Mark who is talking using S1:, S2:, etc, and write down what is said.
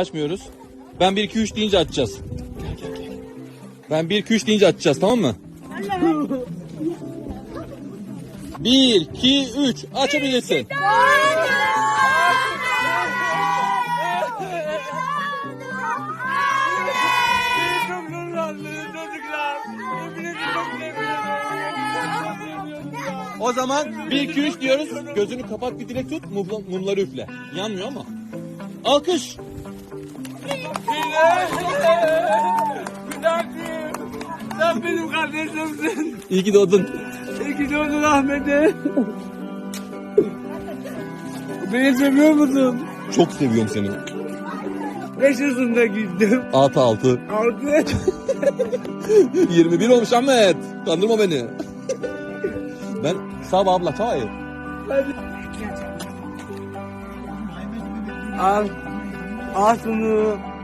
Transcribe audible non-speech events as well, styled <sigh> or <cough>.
S1: Açmıyoruz. Ben 1 2 3 deyince açacağız. Ben 1 2 3 deyince açacağız tamam mı? 1 2 3 açabilirsin. O zaman 1 2 3 diyoruz. Gözünü kapat bir dilek tut. mumla- Mumları üfle. Yanmıyor ama. Alkış.
S2: Sen benim kardeşimsin.
S1: İyi ki doğdun.
S2: İyi ki doğdun Ahmet'e. Beni seviyor musun?
S1: Çok seviyorum seni.
S2: Beş yaşında gittim.
S1: 6 6.
S2: Altı.
S1: 21 <laughs> olmuş Ahmet. Kandırma beni. ben sağ abla çay.
S2: Al. Şunu.